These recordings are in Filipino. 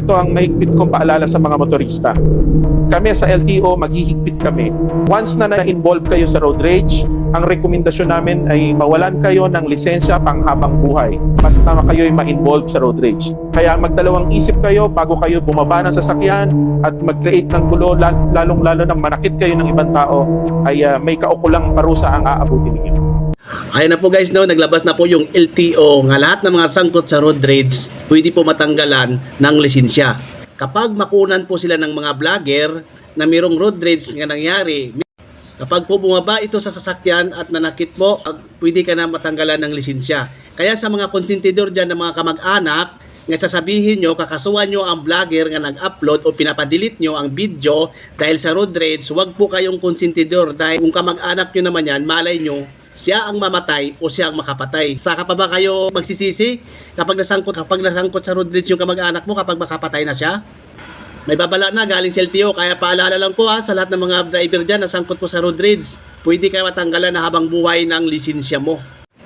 Ito ang mahigpit kong paalala sa mga motorista. Kami sa LTO, maghihigpit kami. Once na na-involve kayo sa road rage, ang rekomendasyon namin ay mawalan kayo ng lisensya panghabang buhay. Basta kayo'y ma-involve sa road rage. Kaya magdalawang isip kayo bago kayo bumaba ng sasakyan at mag-create ng gulo, lal- lalong-lalo na manakit kayo ng ibang tao, ay ah, may kaukulang parusa ang aabutin ninyo. Ayan na po guys, no, naglabas na po yung LTO nga lahat ng mga sangkot sa road rage pwede po matanggalan ng lisensya. Kapag makunan po sila ng mga vlogger na mayroong road rage nga nangyari, kapag po bumaba ito sa sasakyan at nanakit mo, ah, pwede ka na matanggalan ng lisensya. Kaya sa mga konsentidor dyan ng mga kamag-anak, nga sasabihin nyo, kakasuhan nyo ang vlogger nga nag-upload o pinapadelete nyo ang video dahil sa road rage, huwag po kayong konsentidor dahil kung kamag-anak nyo naman yan, malay nyo, siya ang mamatay o siya ang makapatay. Saka pa ba kayo magsisisi kapag nasangkot, kapag nasangkot sa road rage yung kamag-anak mo kapag makapatay na siya? May babala na galing sa LTO kaya paalala lang po ha sa lahat ng mga driver dyan na sangkot po sa road rage. Pwede kayo matanggalan na habang buhay ng lisensya mo.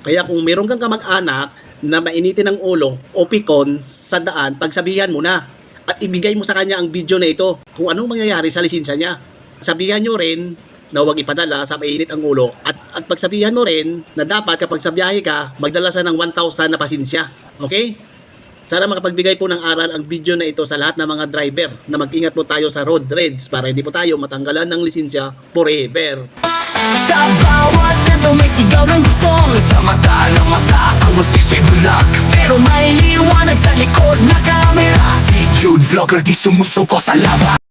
Kaya kung meron kang kamag-anak na mainitin ng ulo o pikon sa daan, pagsabihan mo na at ibigay mo sa kanya ang video na ito kung anong mangyayari sa lisensya niya. Sabihan nyo rin na huwag ipadala sa mainit ang ulo at, at pagsabihan mo rin na dapat kapag sa biyahe ka, magdala sa ng 1,000 na pasensya. Okay? Sana makapagbigay po ng aral ang video na ito sa lahat ng mga driver na mag-ingat po tayo sa road rage para hindi po tayo matanggalan ng lisensya forever. Sa bawat kanto may sigaw ng gutong Sa mata ng masa ang mustisyo'y bulag Pero may liwanag sa likod na kamera Si Jude Vlogger di sumusuko sa laban